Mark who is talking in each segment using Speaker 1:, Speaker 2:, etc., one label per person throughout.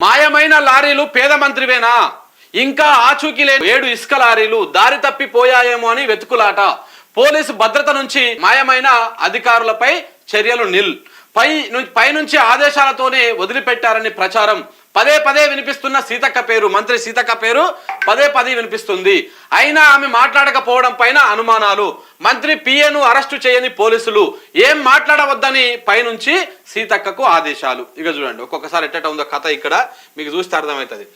Speaker 1: మాయమైన లారీలు పేద మంత్రివేనా? ఇంకా ఆచూకీ లేని ఏడు ఇసుక లారీలు దారి తప్పిపోయాయేమో అని వెతుకులాట. పోలీసు భద్రత నుంచి మాయమైన అధికారులపై చర్యలు నిల్. పై పై నుంచి ఆదేశాలతోనే వదిలిపెట్టారని ప్రచారం. పదే పదే వినిపిస్తున్న సీతక్క పేరు మంత్రి సీతక్క పేరు పదే పదే వినిపిస్తుంది. అయినా ఆమె మాట్లాడకపోవడం పైన అనుమానాలు. మంత్రి పిఏను అరెస్టు చేయని పోలీసులు ఏం మాట్లాడవద్దని పైనుంచి సీతక్కకు ఆదేశాలు. ఇక చూడండి ఒక్కొక్కసారి ఎట్టట ఉందో కథ ఇక్కడ మీకు చూస్తే అర్థమవుతుంది.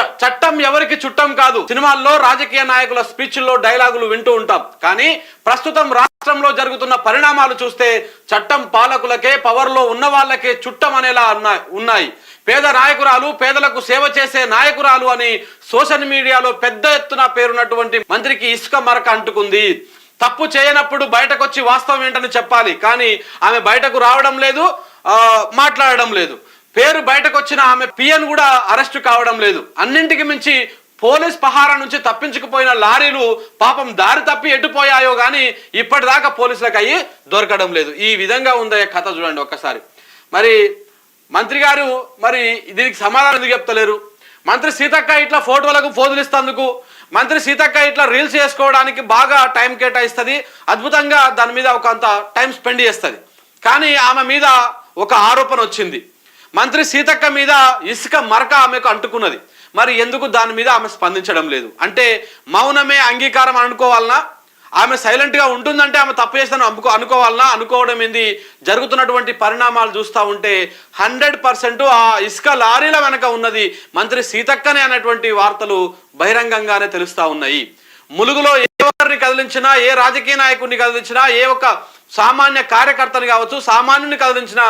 Speaker 1: చ- చట్టం ఎవరికి చుట్టం కాదు. సినిమాల్లో రాజకీయ నాయకుల స్పీచ్ల్లో డైలాగులు వింటూ ఉంటాం. కానీ ప్రస్తుతం రాష్ట్రంలో జరుగుతున్న పరిణామాలు చూస్తే చట్టం పాలకులకే పవర్లో ఉన్న వాళ్ళకే చుట్టం అనేలా ఉన్నాయి. పేద నాయకురాలు పేదలకు సేవ చేసే నాయకురాలు అని సోషల్ మీడియాలో పెద్ద ఎత్తున పేరున్నటువంటి మంత్రికి ఇసుక మరక అంటుకుంది. తప్పు చేయనప్పుడు బయటకు వచ్చి వాస్తవం ఏంటని చెప్పాలి. కానీ ఆమె బయటకు రావడం లేదు మాట్లాడడం లేదు. పేరు బయటకు వచ్చిన ఆమె పిఎన్ కూడా అరెస్టు కావడం లేదు. అన్నింటికి మించి పోలీస్ పహారా నుంచి తప్పించుకుపోయిన లారీలు పాపం దారి తప్పి ఎట్టుపోయాయో కానీ ఇప్పటిదాకా పోలీసులకు అయ్యి దొరకడం లేదు. ఈ విధంగా ఉందయ్యే కథ చూడండి ఒక్కసారి. మరి మంత్రి గారు మరి దీనికి సమాధానం ఎందుకు చెప్తలేరు? మంత్రి సీతక్క ఇట్లా ఫోటోలకు ఫోజులు ఇస్తందుకు మంత్రి సీతక్క ఇట్లా రీల్స్ చేసుకోవడానికి బాగా టైం కేటాయిస్తుంది అద్భుతంగా దాని మీద ఒక అంత టైం స్పెండ్ చేస్తుంది. కానీ ఆమె మీద ఒక ఆరోపణ వచ్చింది. మంత్రి సీతక్క మీద ఇసుక మరక ఆమెకు అంటుకున్నది. మరి ఎందుకు దాని మీద ఆమె స్పందించడం లేదు? అంటే మౌనమే అంగీకారం అనుకోవాలనా? ఆమె సైలెంట్గా ఉంటుందంటే ఆమె తప్పు చేస్తాను అనుకో అనుకోవాలన్నా అనుకోవడం ఏంది? జరుగుతున్నటువంటి పరిణామాలు చూస్తూ ఉంటే హండ్రెడ్ పర్సెంట్ ఆ ఇసుక లారీల వెనక ఉన్నది. మంత్రి సీతక్కనే అనేటువంటి వార్తలు బహిరంగంగానే తెలుస్తా ఉన్నాయి. ములుగులో ఎవరిని కదిలించినా ఏ రాజకీయ నాయకుడిని కదిలించినా ఏ ఒక్క సామాన్య కార్యకర్తని కావచ్చు సామాన్యుని కదిలించిన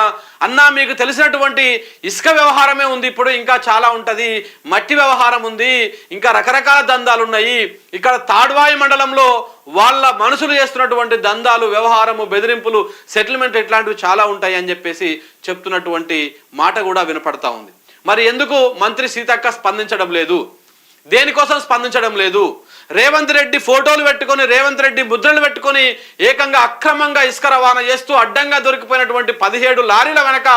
Speaker 1: అన్నా మీకు తెలిసినటువంటి ఇసుక వ్యవహారమే ఉంది ఇప్పుడు ఇంకా చాలా ఉంటుంది. మట్టి వ్యవహారం ఉంది. ఇంకా రకరకాల దందాలు ఉన్నాయి ఇక్కడ తాడ్వాయి మండలంలో వాళ్ళ మనుషులు చేస్తున్నటువంటి దందాలు వ్యవహారము బెదిరింపులు సెటిల్మెంట్ ఇట్లాంటివి చాలా ఉంటాయి అని చెప్పేసి చెప్తున్నటువంటి మాట కూడా వినపడతా ఉంది. మరి ఎందుకు మంత్రి సీతక్క స్పందించడం లేదు? దేనికోసం స్పందించడం లేదు? రేవంత్ రెడ్డి ఫోటోలు పెట్టుకొని రేవంత్ రెడ్డి ముద్రలు పెట్టుకొని ఏకంగా అక్రమంగా ఇసుక రవాణా చేస్తూ అడ్డంగా దొరికిపోయినటువంటి పదిహేడు లారీల వెనక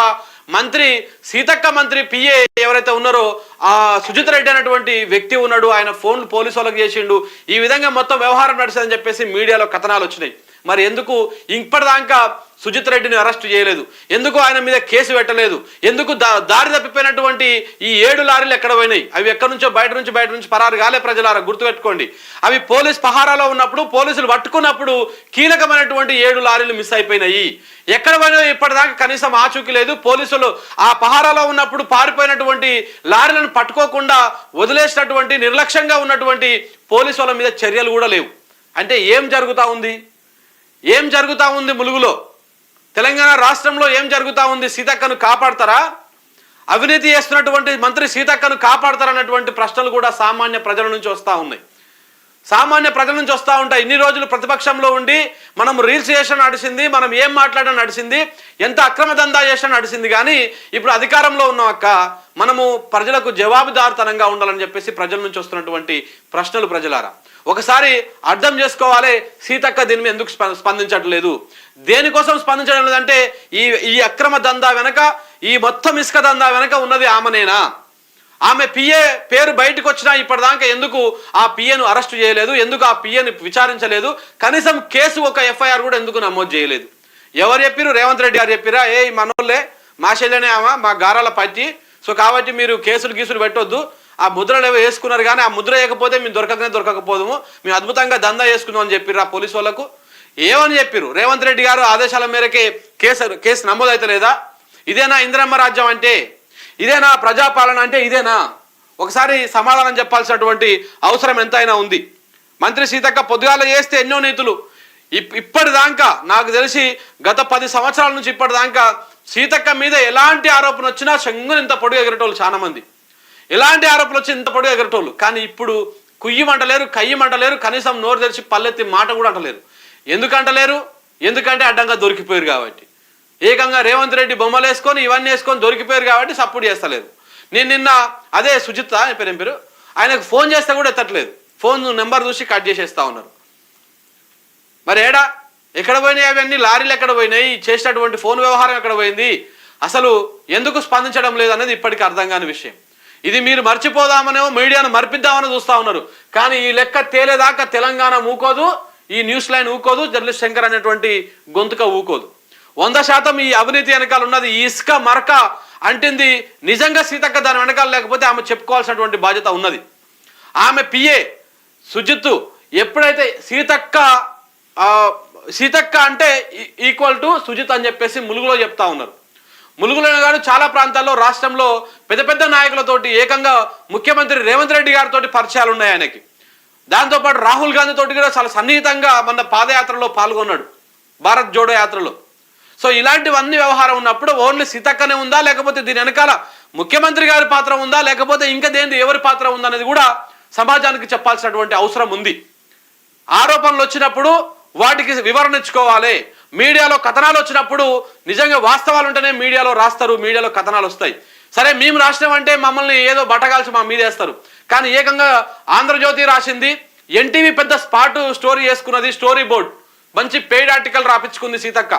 Speaker 1: మంత్రి సీతక్క మంత్రి పిఏ ఎవరైతే ఉన్నారో ఆ సుజిత్ రెడ్డి అనేటువంటి వ్యక్తి ఉన్నాడు. ఆయన ఫోన్లు పోలీసు వాళ్ళకి చేసిండు. ఈ విధంగా మొత్తం వ్యవహారం నడిచిందని చెప్పేసి మీడియాలో కథనాలు వచ్చినాయి. మరి ఎందుకు ఇప్పటిదాకా సుజిత్ రెడ్డిని అరెస్ట్ చేయలేదు? ఎందుకు ఆయన మీద కేసు పెట్టలేదు? ఎందుకు దా- దారి తప్పిపోయినటువంటి ఈ ఏడు లారీలు ఎక్కడ పోయినాయి? అవి ఎక్కడి నుంచో బయట నుంచి బయట నుంచి పరారు కాలే ప్రజలారా గుర్తుపెట్టుకోండి. అవి పోలీస్ పహారాలో ఉన్నప్పుడు పోలీసులు పట్టుకున్నప్పుడు కీలకమైనటువంటి ఏడు లారీలు మిస్ అయిపోయినాయి. ఎక్కడ పోయినాయో ఇప్పటిదాకా కనీసం ఆచూకీ లేదు. పోలీసులు ఆ పహారాలో ఉన్నప్పుడు పారిపోయినటువంటి లారీలను పట్టుకోకుండా వదిలేసినటువంటి నిర్లక్ష్యంగా ఉన్నటువంటి పోలీసు వాళ్ళ మీద చర్యలు కూడా లేవు. అంటే ఏం జరుగుతూ ఉంది? ఏం జరుగుతూ ఉంది ములుగులో? తెలంగాణ రాష్ట్రంలో ఏం జరుగుతా ఉంది? సీతక్కను కాపాడతారా? అవినీతి చేస్తున్నటువంటి మంత్రి సీతక్కను కాపాడతారన్నటువంటి ప్రశ్నలు కూడా సామాన్య ప్రజల నుంచి వస్తూ ఉన్నాయి. సామాన్య ప్రజల నుంచి వస్తూ ఉంటాయి. ఇన్ని రోజులు ప్రతిపక్షంలో ఉండి మనం రీల్స్ చేసిన నడిచింది మనం ఏం మాట్లాడడం నడిచింది ఎంత అక్రమ దందా చేసిన నడిచింది కానీ ఇప్పుడు అధికారంలో ఉన్న అక్క మనము ప్రజలకు జవాబుదారుతనంగా ఉండాలని చెప్పేసి ప్రజల నుంచి వస్తున్నటువంటి ప్రశ్నలు ప్రజలారా. ఒకసారి అర్థం చేసుకోవాలి సీతక్క దీని మీద ఎందుకు స్ప- స్పందించట్లేదు? దేనికోసం స్పందించడం లేదంటే ఈ ఈ అక్రమ దందా వెనక ఈ మొత్తం ఇసుక దందా వెనక ఉన్నది ఆమెనేనా? ఆమె పిఏ పేరు బయటకు వచ్చినా ఇప్పటిదాకా ఎందుకు ఆ పిఏను అరెస్ట్ చేయలేదు ఎందుకు ఆ పిఏని విచారించలేదు? కనీసం కేసు ఒక ఎఫ్ఐఆర్ కూడా ఎందుకు నమోదు చేయలేదు? ఎవరు చెప్పిరు రేవంత్ రెడ్డి గారు చెప్పిరా ఏ మనోళ్ళే మా చెల్లెనే ఆమె మా గారాల పట్టి. సో కాబట్టి మీరు కేసులు గీసులు పెట్టొద్దు. ఆ ముద్రలు ఏవో వేసుకున్నారు కానీ ఆ ముద్ర వేయకపోతే మేము దొరకకనే దొరకకపోదుము. మేము అద్భుతంగా దందా చేసుకుందాం అని చెప్పిర్రు ఆ పోలీసు వాళ్ళకు ఏమని చెప్పిర్రు? రేవంత్ రెడ్డి గారు ఆదేశాల మేరకే కేసు కేసు నమోదైతలేదా? లేదా ఇదేనా ఇందిరమ్మ రాజ్యం అంటే? ఇదేనా ప్రజాపాలన అంటే ఇదేనా? ఒకసారి సమాధానం చెప్పాల్సినటువంటి అవసరం ఎంతైనా ఉంది. మంత్రి సీతక్క పొద్దుగాల చేస్తే ఎన్నో నీతులు. ఇప్- ఇప్పటిదాకా నాకు తెలిసి గత పది సంవత్సరాల నుంచి ఇప్పటిదాకా సీతక్క మీద ఎలాంటి ఆరోపణ వచ్చినా చెంగుని ఇంత పొడుగు ఎగిరేటోళ్ళు చాలా మంది ఎలాంటి ఆరోపణలు వచ్చి ఇంత పొడుగు ఎగరటోళ్ళు. కానీ ఇప్పుడు కుయ్యమంటలేరు కయ్యమంటలేరు కనీసం నోరు తెరిచి పల్లెత్తి మాట కూడా అంటలేరు. ఎందుకంటలేరు? ఎందుకంటే అడ్డంగా దొరికిపోయారు కాబట్టి. ఏకంగా రేవంత్ రెడ్డి బొమ్మలు వేసుకొని ఇవన్నీ వేసుకొని దొరికిపోయారు కాబట్టి సపోర్ట్ చేస్తలేదు నేను నిన్న అదే సుజిత్ అని పేరు పేరు? ఆయనకు ఫోన్ చేస్తే కూడా ఎత్తట్లేదు. ఫోన్ నెంబర్ చూసి కట్ చేసేస్తా ఉన్నారు. మరి ఏడా? ఎక్కడ పోయినాయి అవన్నీ? లారీలు ఎక్కడ పోయినాయి? చేసినటువంటి ఫోన్ వ్యవహారం ఎక్కడ పోయింది? అసలు ఎందుకు స్పందించడం లేదు అనేది ఇప్పటికీ అర్థం కాని విషయం. ఇది మీరు మర్చిపోదామనేమో మీడియాను మర్పిద్దామని చూస్తా ఉన్నారు. కానీ ఈ లెక్క తేలేదాకా తెలంగాణ ఊకోదు ఈ న్యూస్ లైన్ ఊకోదు జర్నలిస్ట్ శంకర్ అనేటువంటి గొంతుక ఊకోదు. వంద శాతం ఈ అవినీతి వెనకాల ఉన్నది ఇసుక మరక అంటింది నిజంగా సీతక్క దాని వెనకాల లేకపోతే ఆమె చెప్పుకోవాల్సినటువంటి బాధ్యత ఉన్నది. ఆమె పిఏ సుజిత్తు ఎప్పుడైతే సీతక్క సీతక్క అంటే ఈక్వల్ టు సుజిత్ అని చెప్పేసి ములుగులో చెప్తా ఉన్నారు. ములుగులను కాదు చాలా ప్రాంతాల్లో రాష్ట్రంలో పెద్ద పెద్ద నాయకులతోటి ఏకంగా ముఖ్యమంత్రి రేవంత్ రెడ్డి గారితో పరిచయాలు ఉన్నాయి ఆయనకి. దాంతోపాటు రాహుల్ గాంధీ తోటి కూడా చాలా సన్నిహితంగా మన పాదయాత్రలో పాల్గొన్నాడు. భారత్ జోడో యాత్రలో. సో ఇలాంటివన్నీ వ్యవహారం ఉన్నప్పుడు ఓన్లీ సీతక్కనే ఉందా లేకపోతే దీని వెనకాల ముఖ్యమంత్రి గారి పాత్ర ఉందా లేకపోతే ఇంకా దేని ఎవరి పాత్ర ఉందా అనేది కూడా సమాజానికి చెప్పాల్సినటువంటి అవసరం ఉంది. ఆరోపణలు వచ్చినప్పుడు వాటికి వివరణ ఇచ్చుకోవాలి. మీడియాలో కథనాలు వచ్చినప్పుడు నిజంగా వాస్తవాలు ఉంటేనే మీడియాలో రాస్తారు మీడియాలో కథనాలు వస్తాయి. సరే మేము రాసినాం అంటే మమ్మల్ని ఏదో బట్టగాల్చి మా మీద వేస్తారు. కానీ ఏకంగా ఆంధ్రజ్యోతి రాసింది ఎన్టీవీ పెద్ద స్పాట్ స్టోరీ చేసుకున్నది స్టోరీ బోర్డ్. మంచి పెయిడ్ ఆర్టికల్ రాపించుకుంది సీతక్క.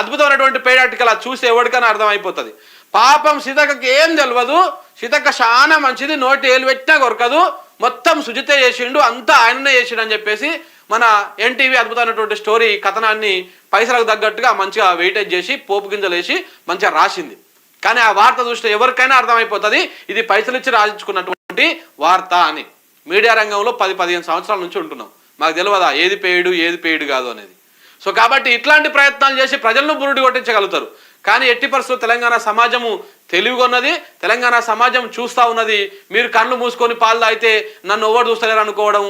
Speaker 1: అద్భుతమైనటువంటి పెయిడ్ ఆర్టికల్ అది చూసి ఎవరికైనా అర్థమైపోతుంది. పాపం సీతక్కకి ఏం తెలియదు సీతక్క చాలా మంచిది నోటి ఏలు పెట్టినా కొరకదు మొత్తం సుజితే చేసిండు అంతా ఆయననే చేసిండు అని చెప్పేసి మన ఎన్టీవీ అద్భుతమైనటువంటి స్టోరీ కథనాన్ని పైసలకు తగ్గట్టుగా మంచిగా వెయిటేజ్ చేసి పోపు గింజలు వేసి మంచిగా రాసింది. కానీ ఆ వార్త చూస్తే ఎవరికైనా అర్థమైపోతుంది ఇది పైసలు ఇచ్చి రాయించుకున్నటువంటి వార్త అని. మీడియా రంగంలో పది పదిహేను సంవత్సరాల నుంచి ఉంటున్నాం. మాకు తెలియదా ఏది పేయుడు ఏది పేయుడు కాదు అనేది. సో కాబట్టి ఇట్లాంటి ప్రయత్నాలు చేసి ప్రజలను బురుడి కొట్టించగలుగుతారు. కానీ ఎట్టి పరిస్థితులు తెలంగాణ సమాజము తెలివిగొన్నది తెలంగాణ సమాజం చూస్తా ఉన్నది. మీరు కళ్ళు మూసుకొని పాలు తాగితే నన్ను ఎవరు చూస్తలేరు అనుకోవడం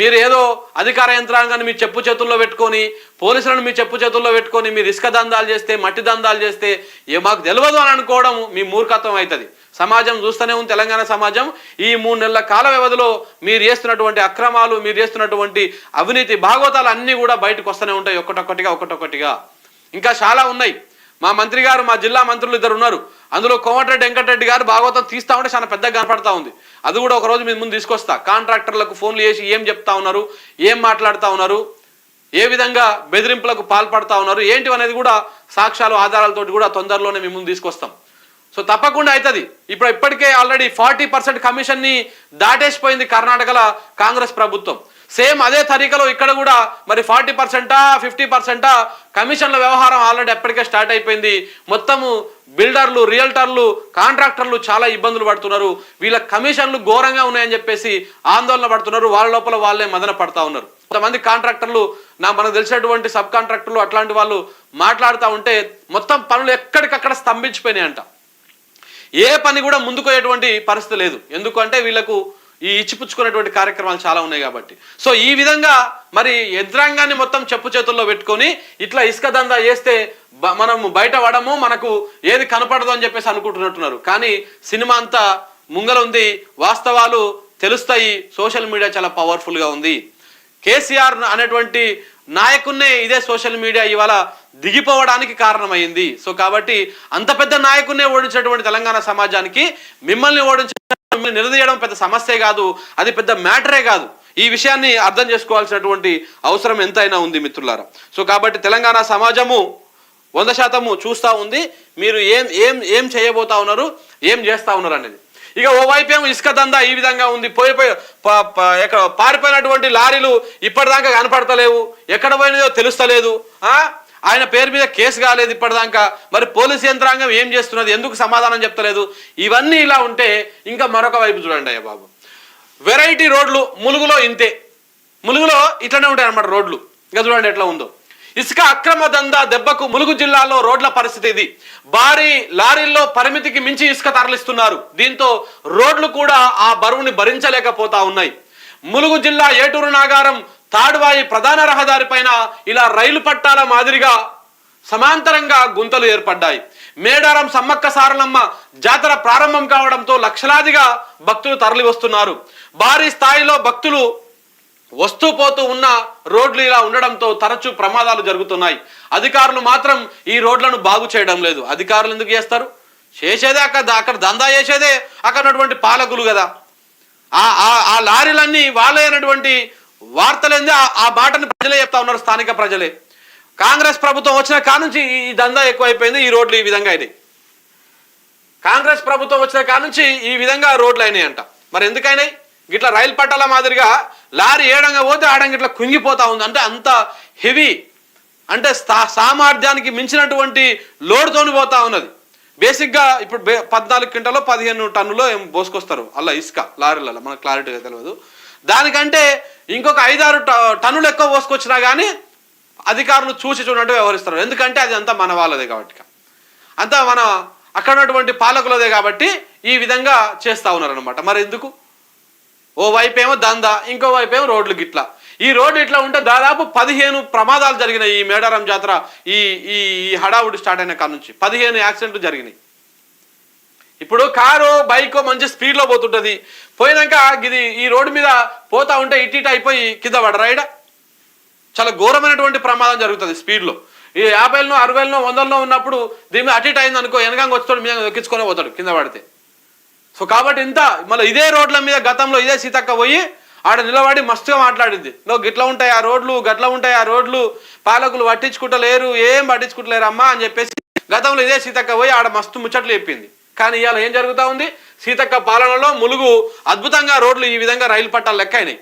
Speaker 1: మీరు ఏదో అధికార యంత్రాంగాన్ని మీ చెప్పు చేతుల్లో పెట్టుకొని పోలీసులను మీ చెప్పు చేతుల్లో పెట్టుకొని మీరు ఇసుక దందాలు చేస్తే మట్టి దందాలు చేస్తే ఏ మాకు తెలియదు అని అనుకోవడం మీ మూర్ఖత్వం అవుతుంది. సమాజం చూస్తూనే ఉంది తెలంగాణ సమాజం. ఈ మూడు నెలల కాల వ్యవధిలో మీరు చేస్తున్నటువంటి అక్రమాలు మీరు చేస్తున్నటువంటి అవినీతి భాగవతాలు అన్నీ కూడా బయటకు వస్తూనే ఉంటాయి ఒకటొక్కటిగా ఒకటొక్కటిగా ఇంకా చాలా ఉన్నాయి. మా మంత్రి గారు మా జిల్లా మంత్రులు ఇద్దరు ఉన్నారు. అందులో కోమటిరెడ్డి వెంకటరెడ్డి గారు భాగవతం తీస్తా ఉంటే చాలా పెద్దగా కనపడతా ఉంది. అది కూడా ఒక రోజు మీ ముందు తీసుకొస్తా. కాంట్రాక్టర్లకు ఫోన్లు చేసి ఏం చెప్తా ఉన్నారు ఏం మాట్లాడుతూ ఉన్నారు ఏ విధంగా బెదిరింపులకు పాల్పడతా ఉన్నారు ఏంటి అనేది కూడా సాక్ష్యాలు ఆధారాలతోటి కూడా తొందరలోనే మీ ముందు తీసుకొస్తాం. సో తప్పకుండా అవుతుంది ఇప్పుడు ఇప్పటికే ఆల్రెడీ ఫార్టీ పర్సెంట్ కమిషన్ని దాటేసిపోయింది కర్ణాటకలో కాంగ్రెస్ ప్రభుత్వం. సేమ్ అదే తరికలో ఇక్కడ కూడా మరి ఫార్టీ పర్సెంటా ఫిఫ్టీ పర్సెంటా కమిషన్ల వ్యవహారం ఆల్రెడీ ఎప్పటికే స్టార్ట్ అయిపోయింది. మొత్తము బిల్డర్లు రియల్టర్లు కాంట్రాక్టర్లు చాలా ఇబ్బందులు పడుతున్నారు. వీళ్ళ కమిషన్లు ఘోరంగా ఉన్నాయని చెప్పేసి ఆందోళన పడుతున్నారు. వాళ్ళ లోపల వాళ్ళే మదన పడతా ఉన్నారు. కొంతమంది కాంట్రాక్టర్లు నా మనకు తెలిసినటువంటి సబ్ కాంట్రాక్టర్లు అట్లాంటి వాళ్ళు మాట్లాడుతూ ఉంటే మొత్తం పనులు ఎక్కడికక్కడ స్తంభించిపోయినాయి అంట ఏ పని కూడా ముందుకోయేటువంటి పరిస్థితి లేదు. ఎందుకంటే వీళ్ళకు ఈ ఇచ్చిపుచ్చుకునేటువంటి కార్యక్రమాలు చాలా ఉన్నాయి కాబట్టి. సో ఈ విధంగా మరి యంత్రాంగాన్ని మొత్తం చెప్పు చేతుల్లో పెట్టుకొని ఇట్లా ఇసుక దందా చేస్తే మనము మనం బయట పడము మనకు ఏది కనపడదు అని చెప్పేసి అనుకుంటున్నట్టున్నారు. కానీ సినిమా అంతా ముంగల ఉంది వాస్తవాలు తెలుస్తాయి. సోషల్ మీడియా చాలా పవర్ఫుల్గా ఉంది. కేసీఆర్ అనేటువంటి నాయకున్నే ఇదే సోషల్ మీడియా ఇవాళ దిగిపోవడానికి కారణమైంది. సో కాబట్టి అంత పెద్ద నాయకున్నే ఓడించినటువంటి తెలంగాణ సమాజానికి మిమ్మల్ని ఓడించే నిలదీయడం పెద్ద సమస్యే కాదు అది పెద్ద మ్యాటరే కాదు. ఈ విషయాన్ని అర్థం చేసుకోవాల్సినటువంటి అవసరం ఎంతైనా ఉంది మిత్రులారా. సో కాబట్టి తెలంగాణ సమాజము వంద శాతము చూస్తూ ఉంది మీరు ఏం ఏం ఏం చేయబోతా ఉన్నారు ఏం చేస్తా ఉన్నారు అనేది. ఇక ఓవైపు ఏమో ఇసుక దందా ఈ విధంగా ఉంది పోయిపోయి ఎక్కడ పారిపోయినటువంటి లారీలు ఇప్పటిదాకా కనపడతలేవు ఎక్కడ పోయినాయో తెలుస్తలేదు ఆయన పేరు మీద కేసు కాలేదు ఇప్పటిదాకా. మరి పోలీసు యంత్రాంగం ఏం చేస్తున్నది? ఎందుకు సమాధానం చెప్తలేదు? ఇవన్నీ ఇలా ఉంటే ఇంకా మరొక వైపు చూడండి అయ్యా బాబు. వెరైటీ రోడ్లు ములుగులో ఇంతే. ములుగులో ఇట్లనే ఉంటాయి అన్నమాట రోడ్లు. ఇంకా చూడండి ఎట్లా ఉందో. ఇసుక అక్రమ దందా దెబ్బకు ములుగు జిల్లాలో రోడ్ల పరిస్థితి ఇది. భారీ లారీల్లో పరిమితికి మించి ఇసుక తరలిస్తున్నారు. దీంతో రోడ్లు కూడా ఆ బరువుని భరించలేకపోతా ఉన్నాయి. ములుగు జిల్లా ఏటూరు నాగారం తాడువాయి ప్రధాన రహదారి పైన ఇలా రైలు పట్టాల మాదిరిగా సమాంతరంగా గుంతలు ఏర్పడ్డాయి. మేడారం సమ్మక్క సారలమ్మ జాతర ప్రారంభం కావడంతో లక్షలాదిగా భక్తులు తరలి వస్తున్నారు భారీ స్థాయిలో భక్తులు వస్తూ పోతూ ఉన్న రోడ్లు ఇలా ఉండడంతో తరచూ ప్రమాదాలు జరుగుతున్నాయి. అధికారులు మాత్రం ఈ రోడ్లను బాగు చేయడం లేదు. అధికారులు ఎందుకు చేస్తారు? చేసేదే అక్కడ అక్కడ దందా చేసేదే అక్కడ ఉన్నటువంటి పాలకులు కదా. ఆ ఆ- ఆ లారీలన్నీ వాళ్ళైనటువంటి వార్తలేంది? ఆ- ఆ బాటని ప్రజలే చెప్తా ఉన్నారు స్థానిక ప్రజలే. కాంగ్రెస్ ప్రభుత్వం వచ్చిన కానుంచి ఈ దందా ఎక్కువైపోయింది ఈ రోడ్లు ఈ విధంగా అయినాయి. కాంగ్రెస్ ప్రభుత్వం వచ్చిన కాడ నుంచి ఈ విధంగా రోడ్లు అయినాయి అంట మరి ఎందుకైనాయి? గిట్లా రైలు పట్టాల మాదిరిగా లారీ ఏడంగా పోతే ఆడంగా ఇట్లా కుంగిపోతా ఉంది. అంటే అంత హెవీ అంటే సామర్థ్యానికి మించినటువంటి లోడ్తోని పోతా ఉన్నది. బేసిక్గా ఇప్పుడు పద్నాలుగు క్వింటాలో పదిహేను టన్నులో ఏం పోసుకొస్తారు? అలా ఇసుక లారీలలో మనకు క్లారిటీగా తెలియదు. దానికంటే ఇంకొక ఐదారు ట- టన్నులు ఎక్కువ పోసుకొచ్చినా కానీ అధికారులు చూసి చూడట్టు వ్యవహరిస్తారు. ఎందుకంటే అది అంతా మన వాళ్ళదే కాబట్టి. అంతా మన అక్కడ ఉన్నటువంటి పాలకులదే కాబట్టి ఈ విధంగా చేస్తా ఉన్నారనమాట మరి ఎందుకు? ఓ వైపు ఏమో దందా ఇంకో వైపు ఏమో రోడ్లు గిట్లా. ఈ రోడ్డు ఇట్లా ఉంటే దాదాపు పదిహేను ప్రమాదాలు జరిగినాయి ఈ మేడారం జాతర ఈ ఈ హడావుడి స్టార్ట్ అయిన కాడ నుంచి. పదిహేను యాక్సిడెంట్లు జరిగినాయి. ఇప్పుడు కారు బైక్ మంచి స్పీడ్లో పోతుంటుంది. పోయినాక ఇది ఈ రోడ్డు మీద పోతా ఉంటే ఇటు ఇటు అయిపోయి కింద పడరా ఈడ? చాలా ఘోరమైనటువంటి ప్రమాదం జరుగుతుంది స్పీడ్లో. ఈ యాభైలను అరవైలను వందలను ఉన్నప్పుడు దీని మీద అటు ఇటు అయింది అనుకో వెనకంగా వచ్చాడు మీద ఎక్కించుకొని పోతాడు కింద పడితే. సో కాబట్టి ఇంత మళ్ళీ ఇదే రోడ్ల మీద గతంలో ఇదే సీతక్క పోయి ఆడ నిలబడి మస్తుగా మాట్లాడింది. నో గిట్లా ఉంటాయి ఆ రోడ్లు గట్ల ఉంటాయి ఆ రోడ్లు పాలకులు పట్టించుకుంటలేరు ఏం పట్టించుకుంటలేరు అమ్మా అని చెప్పేసి గతంలో ఇదే సీతక్క పోయి ఆడ మస్తు ముచ్చట్లు చెప్పింది. కానీ ఇవాళ ఏం జరుగుతూ ఉంది? సీతక్క పాలనలో ములుగు అద్భుతంగా రోడ్లు ఈ విధంగా రైలు పట్టాలు లెక్క అయినాయి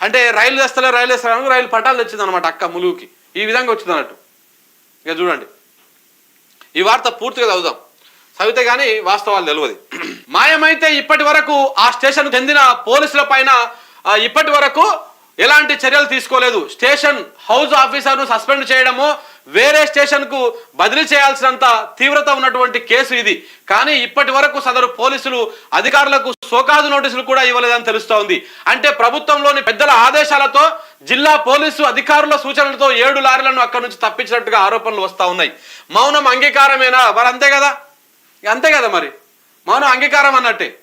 Speaker 1: అంటే రైలు తెస్తలే రైలు తెస్తాను రైలు పట్టాలు తెచ్చింది అనమాట అక్క ములుగుకి. ఈ విధంగా వచ్చింది అన్నట్టు. ఇక చూడండి. ఈ వార్త పూర్తిగా చదువుదాం. చదివితే కానీ వాస్తవాలు తెలియదు. మాయమైతే ఇప్పటి వరకు ఆ స్టేషన్ చెందిన పోలీసుల పైన ఇప్పటి వరకు ఎలాంటి చర్యలు తీసుకోలేదు. స్టేషన్ హౌస్ ఆఫీసర్ను సస్పెండ్ చేయడము వేరే స్టేషన్కు బదిలీ చేయాల్సినంత తీవ్రత ఉన్నటువంటి కేసు ఇది. కానీ ఇప్పటి వరకు సదరు పోలీసులు అధికారులకు సోకాజు నోటీసులు కూడా ఇవ్వలేదని తెలుస్తోంది. అంటే ప్రభుత్వంలోని పెద్దల ఆదేశాలతో జిల్లా పోలీసు అధికారుల సూచనలతో ఏడు లారీలను అక్కడి నుంచి తప్పించినట్టుగా ఆరోపణలు వస్తూ ఉన్నాయి. మౌనం అంగీకారమేనా? మరి అంతే కదా? అంతే కదా మరి? మౌనం అంగీకారం అన్నట్టే.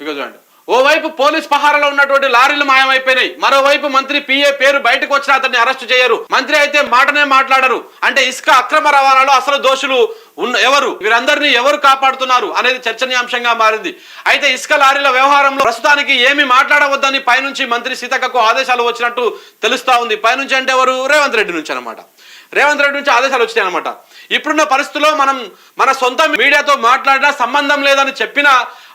Speaker 1: ఇక చూడండి. ఓవైపు పోలీస్ పహారాలో ఉన్నటువంటి లారీలు మాయమైపోయినాయి. మరోవైపు మంత్రి పిఏ పేరు బయటకు వచ్చిన అతన్ని అరెస్టు చేయరు. మంత్రి అయితే మాటనే మాట్లాడరు. అంటే ఇసుక అక్రమ రవాణాలో అసలు దోషులు ఉన్న ఎవరు? వీరందరినీ ఎవరు కాపాడుతున్నారు అనేది చర్చనీయాంశంగా మారింది. అయితే ఇసుక లారీల వ్యవహారంలో ప్రస్తుతానికి ఏమి మాట్లాడవద్దని పైనుంచి మంత్రి సీతక్కకు ఆదేశాలు వచ్చినట్టు తెలుస్తా ఉంది. పైనుంచి అంటే ఎవరు? రేవంత్ రెడ్డి నుంచి అనమాట రేవంత్ రెడ్డి నుంచి ఆదేశాలు వచ్చినాయి అనమాట ఇప్పుడున్న పరిస్థితుల్లో మనం మన సొంత మీడియాతో మాట్లాడినా సంబంధం లేదని చెప్పినా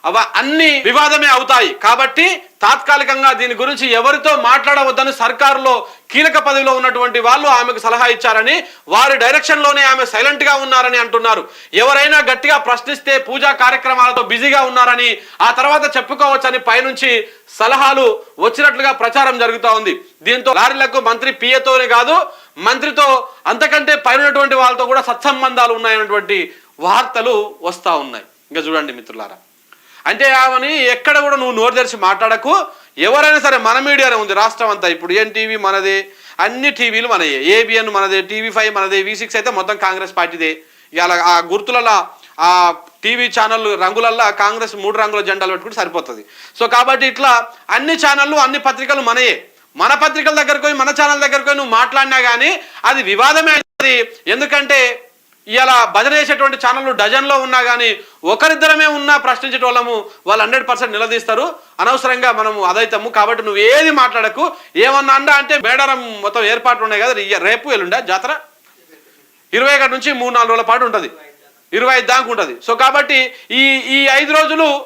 Speaker 1: అవ అన్ని వివాదమే అవుతాయి. కాబట్టి తాత్కాలికంగా దీని గురించి ఎవరితో మాట్లాడవద్దని సర్కారులో కీలక పదవిలో ఉన్నటువంటి వాళ్ళు ఆమెకు సలహా ఇచ్చారని వారి డైరెక్షన్లోనే ఆమె సైలెంట్గా ఉన్నారని అంటున్నారు. ఎవరైనా గట్టిగా ప్రశ్నిస్తే పూజా కార్యక్రమాలతో బిజీగా ఉన్నారని ఆ తర్వాత చెప్పుకోవచ్చని పైనుంచి సలహాలు వచ్చినట్లుగా ప్రచారం జరుగుతూ ఉంది. దీంతో లారీలకు మంత్రి పిఏతోనే కాదు మంత్రితో అంతకంటే పైనటువంటి వాళ్ళతో కూడా సత్సంబంధాలు ఉన్నాయన్నటువంటి వార్తలు వస్తూ ఉన్నాయి. ఇంకా చూడండి మిత్రులారా. అంటే ఆమెని ఎక్కడ కూడా నువ్వు నోరు తెరిచి మాట్లాడకు. ఎవరైనా సరే మన మీడియానే ఉంది రాష్ట్రం అంతా. ఇప్పుడు ఏం టీవీ మనదే అన్ని టీవీలు మనయే. ఏబిఎన్ మనదే టీవీ ఫైవ్ మనదే వి సిక్స్ అయితే మొత్తం కాంగ్రెస్ పార్టీదే. ఇలా ఆ గుర్తులలో ఆ టీవీ ఛానళ్ళు రంగులల్లో కాంగ్రెస్ మూడు రంగుల జెండాలు పెట్టుకుంటే సరిపోతుంది. సో కాబట్టి ఇట్లా అన్ని ఛానళ్ళు అన్ని పత్రికలు మనయే. మన పత్రికల దగ్గరకు పోయి మన ఛానల్ దగ్గరకు పోయి నువ్వు మాట్లాడినా కానీ అది వివాదమే అది. ఎందుకంటే ఇలా భజన చేసేటువంటి ఛానళ్ళు డజన్లో ఉన్నా కానీ ఒకరిద్దరమే ఉన్నా ప్రశ్నించేటోళ్ళము వాళ్ళు హండ్రెడ్ పర్సెంట్ నిలదీస్తారు. అనవసరంగా మనము అదైతాము. కాబట్టి నువ్వు ఏది మాట్లాడకు. ఏమన్నా అండా అంటే మేడారం మొత్తం ఏర్పాట్లు ఉన్నాయి కదా. రేపు ఎల్లుండా జాతర? ఇరవై ఒకటి నుంచి మూడు నాలుగు రోజుల పాటు ఉంటుంది. ఇరవై ఐదు దాకా ఉంటుంది. సో కాబట్టి ఈ ఈ ఐదు రోజులు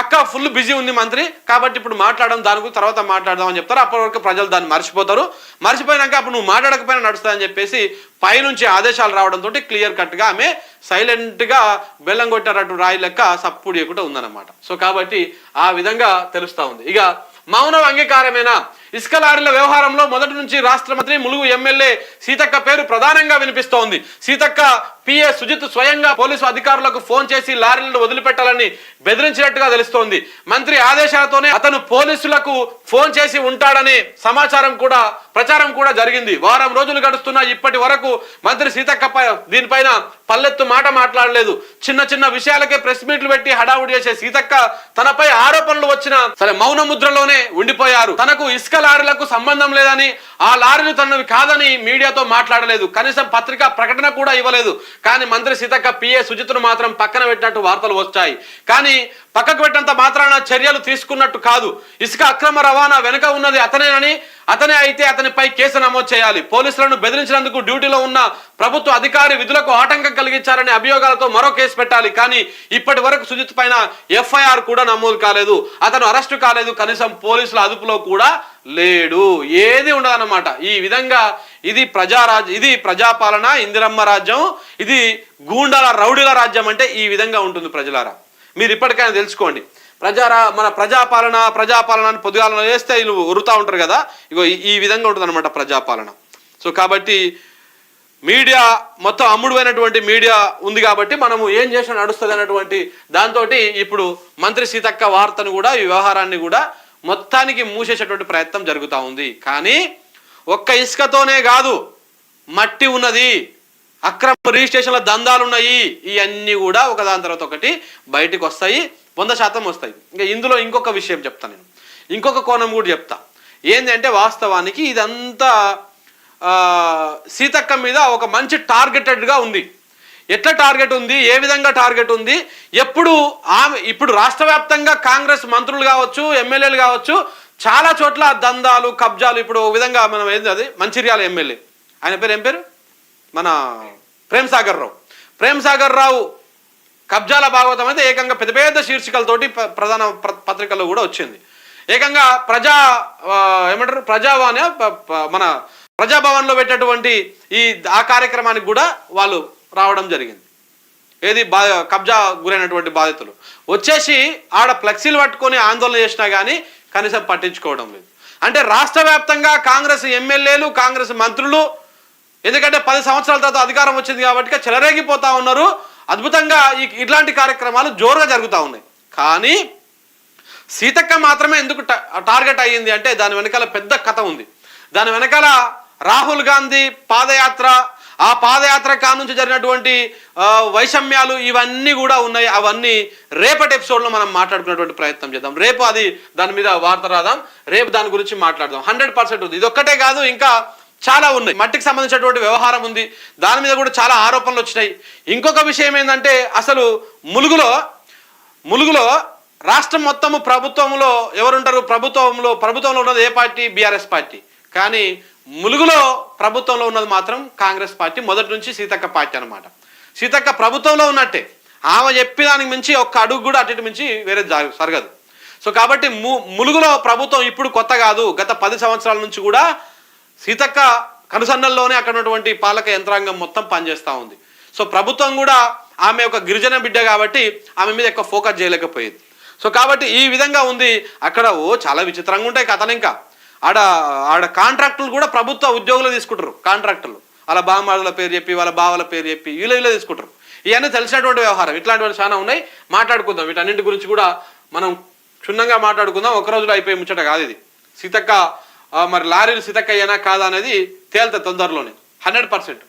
Speaker 1: అక్క ఫుల్ బిజీ ఉంది మంత్రి. కాబట్టి ఇప్పుడు మాట్లాడడం దాని గురించి తర్వాత మాట్లాడదాం అని చెప్తారు. అప్పటి వరకు ప్రజలు దాన్ని మర్చిపోతారు. మర్చిపోయినాక అప్పుడు నువ్వు మాట్లాడకపోయినా నడుస్తాయని చెప్పేసి పైనుంచి ఆదేశాలు రావడంతో క్లియర్ కట్గా ఆమె సైలెంట్గా బెల్లం కొట్టారటు రాయి లెక్క సప్పుడు చేయకుండా ఉందన్నమాట. సో కాబట్టి ఆ విధంగా తెలుస్తా ఉంది. ఇక మౌనం అంగీకారమేనా? ఇసుక లారీల వ్యవహారంలో మొదటి నుంచి రాష్ట్ర మంత్రి ములుగు ఎమ్మెల్యే సీతక్క పేరు ప్రధానంగా వినిపిస్తోంది. సీతక్క పిఏ సుజిత్ స్వయంగా పోలీసు అధికారులకు ఫోన్ చేసి లారీలను వదిలిపెట్టాలని బెదిరించినట్టుగా తెలుస్తోంది. మంత్రి ఆదేశాలతోనే అతను పోలీసులకు ఫోన్ చేసి ఉంటాడనే సమాచారం కూడా ప్రచారం కూడా జరిగింది. వారం రోజులు గడుస్తున్న ఇప్పటి వరకు మంత్రి సీతక్క దీనిపైన పల్లెత్తు మాట మాట్లాడలేదు. చిన్న చిన్న విషయాలకే ప్రెస్ మీట్లు పెట్టి హడావుడి చేసే సీతక్క తనపై ఆరోపణలు వచ్చిన సరే మౌన ముద్రలోనే ఉండిపోయారు. తనకు ఇసుక లారీలకు సంబంధం లేదని ఆ లారీలు తనవి కాదని మీడియాతో మాట్లాడలేదు. కనీసం పత్రికా ప్రకటన కూడా ఇవ్వలేదు. కానీ మంత్రి సీతక్క పిఏ సుజిత్ను మాత్రం పక్కన పెట్టినట్టు వార్తలు వచ్చాయి కానీ పక్కకు పెట్టినంత మాత్రాన చర్యలు తీసుకున్నట్టు కాదు. ఇసుక అక్రమ రవాణా వెనుక ఉన్నది అతనేనని అతనే అయితే అతనిపై కేసు నమోదు చేయాలి. పోలీసులను బెదిరించినందుకు డ్యూటీలో ఉన్న ప్రభుత్వ అధికారి విధులకు ఆటంకం కలిగించారనే అభియోగాలతో మరో కేసు పెట్టాలి. కానీ ఇప్పటి వరకు సుజిత్ పైన ఎఫ్ఐఆర్ కూడా నమోదు కాలేదు. అతను అరెస్టు కాలేదు. కనీసం పోలీసుల అదుపులో కూడా లేడు. ఏది ఉండదన్నమాట. ఈ విధంగా ఇది ప్రజారాజ్ ఇది ప్రజాపాలన ఇందిరమ్మ రాజ్యం ఇది గూండాల రౌడీల రాజ్యం అంటే ఈ విధంగా ఉంటుంది ప్రజలారా. మీరు ఇప్పటికైనా తెలుసుకోండి. ప్రజారా మన ప్రజాపాలన ప్రజాపాలన అని పొద్దుగాలను వేస్తే వీళ్ళు ఉరుతా ఉంటారు కదా. ఇగో ఈ- విధంగా ఉంటుంది అనమాట ప్రజాపాలన. సో కాబట్టి మీడియా మొత్తం అమ్ముడుపోయినటువంటి మీడియా ఉంది కాబట్టి మనము ఏం చేసినా నడుస్తుంది అన్నటువంటి దాంతో ఇప్పుడు మంత్రి సీతక్క వార్తను కూడా ఈ వ్యవహారాన్ని కూడా మొత్తానికి మూసేసేటువంటి ప్రయత్నం జరుగుతూ ఉంది. కానీ ఒక్క ఇసుకతోనే కాదు మట్టి ఉన్నది అక్రమ రిజిస్ట్రేషన్ల దందాలు ఉన్నాయి ఇవన్నీ కూడా ఒకదాని తర్వాత ఒకటి బయటికి వస్తాయి వంద శాతం వస్తాయి. ఇంకా ఇందులో ఇంకొక విషయం చెప్తాను నేను. ఇంకొక కోణం కూడా చెప్తా. ఏంటంటే వాస్తవానికి ఇదంతా సీతక్క మీద ఒక మంచి టార్గెటెడ్గా ఉంది. ఎట్లా టార్గెట్ ఉంది? ఏ విధంగా టార్గెట్ ఉంది? ఎప్పుడు ఆమె ఇప్పుడు రాష్ట్ర వ్యాప్తంగా కాంగ్రెస్ మంత్రులు కావచ్చు ఎమ్మెల్యేలు కావచ్చు చాలా చోట్ల దందాలు కబ్జాలు ఇప్పుడు ఒక విధంగా మనం ఏంది అది? మంచిర్యాల ఎమ్మెల్యే. ఆయన పేరు ఏం పేరు? మన ప్రేమ్ సాగర్ రావు. ప్రేమ్ సాగర్ రావు కబ్జాల భాగవతం అయితే ఏకంగా పెద్ద పెద్ద శీర్షికలతోటి ప్రధాన పత్రికల్లో కూడా వచ్చింది. ఏకంగా ప్రజా ఏమంటారు? ప్రజావాణి ప- మన ప్రజాభవన్లో పెట్టేటువంటి ఈ ఆ కార్యక్రమానికి కూడా వాళ్ళు రావడం జరిగింది. ఏది బా కబ్జా గురైనటువంటి బాధితులు. వచ్చేసి ఆడ ఫ్లెక్సీలు పట్టుకొని ఆందోళన చేసినా కానీ కనీసం పట్టించుకోవడం లేదు. అంటే రాష్ట్ర వ్యాప్తంగా కాంగ్రెస్ ఎమ్మెల్యేలు కాంగ్రెస్ మంత్రులు ఎందుకంటే పది సంవత్సరాల తర్వాత అధికారం వచ్చింది కాబట్టి చెలరేగిపోతూ ఉన్నారు. అద్భుతంగా ఈ ఇట్లాంటి కార్యక్రమాలు జోరుగా జరుగుతూ ఉన్నాయి. కానీ సీతక్క మాత్రమే ఎందుకు టా- టార్గెట్ అయ్యింది అంటే దాని వెనకాల పెద్ద కథ ఉంది. దాని వెనకాల రాహుల్ గాంధీ పాదయాత్ర ఆ పాదయాత్ర కానుంచి జరిగినటువంటి వైషమ్యాలు ఇవన్నీ కూడా ఉన్నాయి. అవన్నీ రేపటి ఎపిసోడ్లో మనం మాట్లాడుకునేటువంటి ప్రయత్నం చేద్దాం. రేపు అది దాని మీద వార్త రాదాం. రేపు దాని గురించి మాట్లాడదాం. హండ్రెడ్ పర్సెంట్ ఉంది. ఇది ఒక్కటే కాదు ఇంకా చాలా ఉన్నాయి. మట్టికి సంబంధించినటువంటి వ్యవహారం ఉంది. దాని మీద కూడా చాలా ఆరోపణలు వచ్చినాయి. ఇంకొక విషయం ఏంటంటే అసలు ములుగులో ములుగులో రాష్ట్రం మొత్తము ప్రభుత్వంలో ఎవరుంటారు? ప్రభుత్వంలో ప్రభుత్వంలో ఉన్నది ఏ పార్టీ? BRS party. కానీ ములుగులో ప్రభుత్వంలో ఉన్నది మాత్రం కాంగ్రెస్ పార్టీ మొదటి నుంచి సీతక్క పార్టీ అనమాట సీతక్క ప్రభుత్వంలో ఉన్నట్టే. ఆమె చెప్పేదానికి మించి ఒక్క అడుగు కూడా అటు ఇటు మించి వేరే జరగదు సో కాబట్టి ము ములుగులో ప్రభుత్వం ఇప్పుడు కొత్త కాదు. గత పది సంవత్సరాల నుంచి కూడా సీతక్క కనుసన్నల్లోనే అక్కడ ఉన్నటువంటి పాలక యంత్రాంగం మొత్తం పనిచేస్తూ ఉంది. సో ప్రభుత్వం కూడా ఆమె ఒక గిరిజన బిడ్డ కాబట్టి ఆమె మీద ఎక్కువ ఫోకస్ చేయలేకపోయేది. సో కాబట్టి ఈ విధంగా ఉంది. అక్కడ ఓ చాలా విచిత్రంగా ఉంటాయి కథలు ఇంకా. ఆడ ఆడ కాంట్రాక్టులు కూడా ప్రభుత్వ ఉద్యోగులు తీసుకుంటారు కాంట్రాక్టులు వాళ్ళ బామ్మల పేరు చెప్పి వాళ్ళ బావల పేరు చెప్పి వీళ్ళు వీళ్ళు తీసుకుంటారు. ఇవన్నీ తెలిసినటువంటి వ్యవహారం. ఇట్లాంటివి చాలా ఉన్నాయి. మాట్లాడుకుందాం. వీటన్నింటి గురించి కూడా మనం క్షుణ్ణంగా మాట్లాడుకుందాం. ఒక రోజులో అయిపోయి ముచ్చట కాదు ఇది. సీతక్క మరి లారీలు సీతక్క అయినా కాదా అనేది తేలితే తొందరలోనే. Hundred percent.